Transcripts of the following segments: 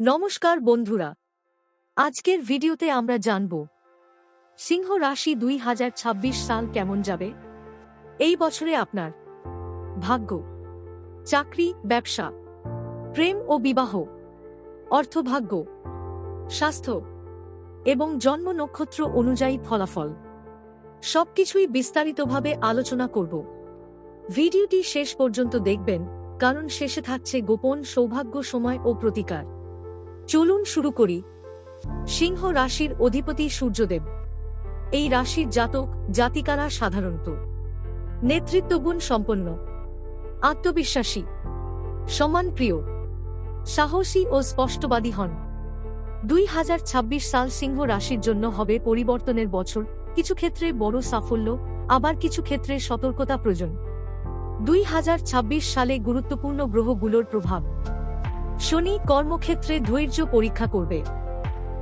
নমস্কার বন্ধুরা। আজকের ভিডিওতে আমরা জানব, সিংহ রাশি দুই হাজার ছাব্বিশ সাল কেমন যাবে? এই বছরে আপনার ভাগ্য, চাকরি, ব্যবসা, প্রেম ও বিবাহ, অর্থভাগ্য, স্বাস্থ্য এবং জন্ম নক্ষত্র অনুযায়ী ফলাফল, সবকিছুই বিস্তারিতভাবে আলোচনা করব। ভিডিওটি শেষ পর্যন্ত দেখবেন, কারণ শেষে থাকছে গোপন সৌভাগ্য সময় ও প্রতিকার। চলুন শুরু করি। সিংহ রাশির অধিপতি সূর্যদেব। এই রাশির জাতক, জাতিকারা সাধারণত। নেতৃত্বগুণ সম্পন্ন। আত্মবিশ্বাসী। সমান প্রিয়। সাহসী ও স্পষ্টবাদী হন। দুই হাজার ছাব্বিশ সাল সিংহ রাশির জন্য হবে পরিবর্তনের বছর। কিছু ক্ষেত্রে বড় সাফল্য, আবার কিছু ক্ষেত্রে সতর্কতা প্রয়োজন। দুই হাজার ছাব্বিশ সালে গুরুত্বপূর্ণ গ্রহগুলোর প্রভাব। শনি কর্মক্ষেত্রে ধৈর্য পরীক্ষা করবে।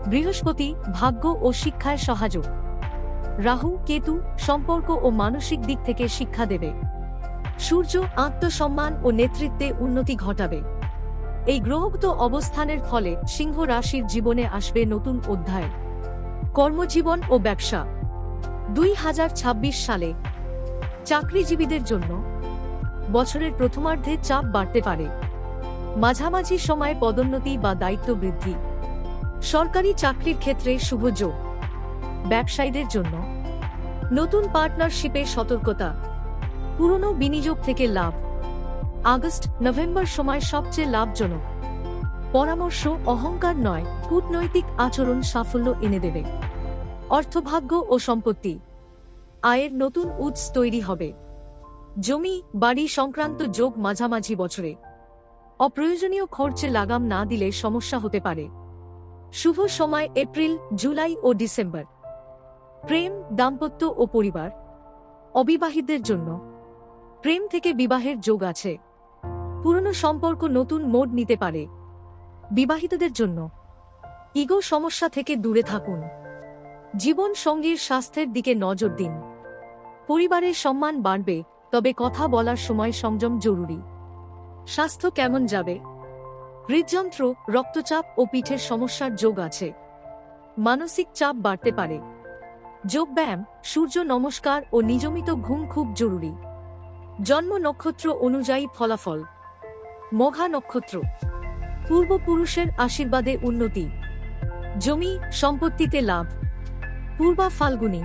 বৃহস্পতি ভাগ্য ও শিক্ষায় সহায়ক। রাহু, কেতু সম্পর্ক ও মানসিক দিক থেকে শিক্ষা দেবে। সূর্য আত্মসম্মান ও নেতৃত্বে উন্নতি ঘটাবে। এই গ্রহগত অবস্থানের ফলে সিংহ রাশির জীবনে আসবে নতুন অধ্যায়। কর্মজীবন ও ব্যবসা। দুই হাজার ছাব্বিশ সালে চাকরিজীবীদের জন্য বছরের প্রথমার্ধে চাপ বাড়তে পারে। মাঝামাঝি সময়ে পদোন্নতি বা দায়িত্ব বৃদ্ধি। সরকারি চাকরির ক্ষেত্রে শুভ যোগ। ব্যবসায়ীদের জন্য। নতুন পার্টনারশিপে সতর্কতা। পুরনো বিনিয়োগ থেকে লাভ। আগস্ট, নভেম্বর সময় সবচেয়ে লাভজনক। পরামর্শ, অহংকার নয়, কূটনৈতিক আচরণ সাফল্য এনে দেবে। অর্থভাগ্য ও সম্পত্তি। আয়ের নতুন উৎস তৈরি হবে। জমি, বাড়ি সংক্রান্ত যোগ মাঝামাঝি বছরে। অপ্রয়োজনীয় খরচে লাগাম না দিলে সমস্যা হতে পারে। শুভ সময় এপ্রিল, জুলাই ও ডিসেম্বর। প্রেম, দাম্পত্য ও পরিবার। অবিবাহিতদের জন্য। প্রেম থেকে বিবাহের যোগ আছে। পুরনো সম্পর্ক নতুন মোড নিতে পারে। বিবাহিতদের জন্য। ইগো সমস্যা থেকে দূরে থাকুন। জীবন সঙ্গীর স্বাস্থ্যের দিকে নজর দিন। পরিবারের সম্মান বাড়বে, তবে কথা বলার সময় সংযম জরুরি। স্বাস্থ্য কেমন যাবে? হৃদযন্ত্র, রক্তচাপ ও পিঠের সমস্যার যোগ আছে। মানসিক চাপ বাড়তে পারে। যোগব্যায়াম, সূর্য নমস্কার ও নিয়মিত ঘুম খুব জরুরি। জন্ম নক্ষত্র অনুযায়ী ফলাফল। মঘা নক্ষত্র। পূর্বপুরুষের আশীর্বাদে উন্নতি। জমি সম্পত্তিতে লাভ। পূর্বা ফাল্গুনি।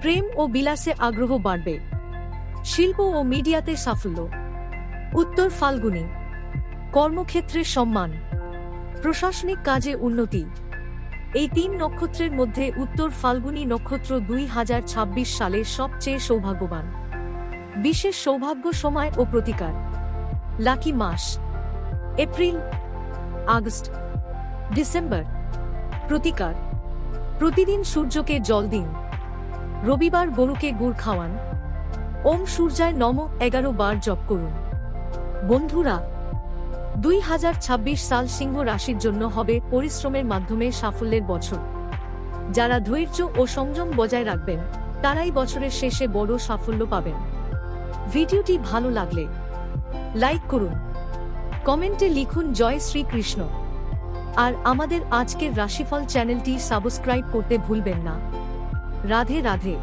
প্রেম ও বিলাসে আগ্রহ বাড়বে। শিল্প ও মিডিয়াতে সাফল্য। উত্তর ফাল্গুনি। কর্মক্ষেত্রে সম্মান। প্রশাসনিক কাজে উন্নতি। এই তিন নক্ষত্রের মধ্যে উত্তর ফাল্গুনি নক্ষত্র দুই হাজার ছাব্বিশ সালে সবচেয়ে সৌভাগ্যবান। বিশেষ সৌভাগ্য সময় ও প্রতিকার। লাকি মাস। April, August, December. প্রতিকার। প্রতিদিন সূর্যকে জল দিন। রবিবার গরুকে গুড় খাওয়ান। ওম সূর্যায় নম এগারো বার জপ করুন। বন্ধুরা, দুই হাজার ছাব্বিশ সাল সিংহ রাশির জন্য হবে পরিশ্রমের মাধ্যমে সাফল্যের বছর। যারা ধৈর্য ও সংযম বজায় রাখবেন, তারাই বছরের শেষে বড় সাফল্য পাবেন। ভিডিওটি ভালো লাগলে লাইক করুন, কমেন্টে লিখুন জয় শ্রীকৃষ্ণ। আর আমাদের আজকের রাশিফল চ্যানেলটি সাবস্ক্রাইব করতে ভুলবেন না। রাধে রাধে।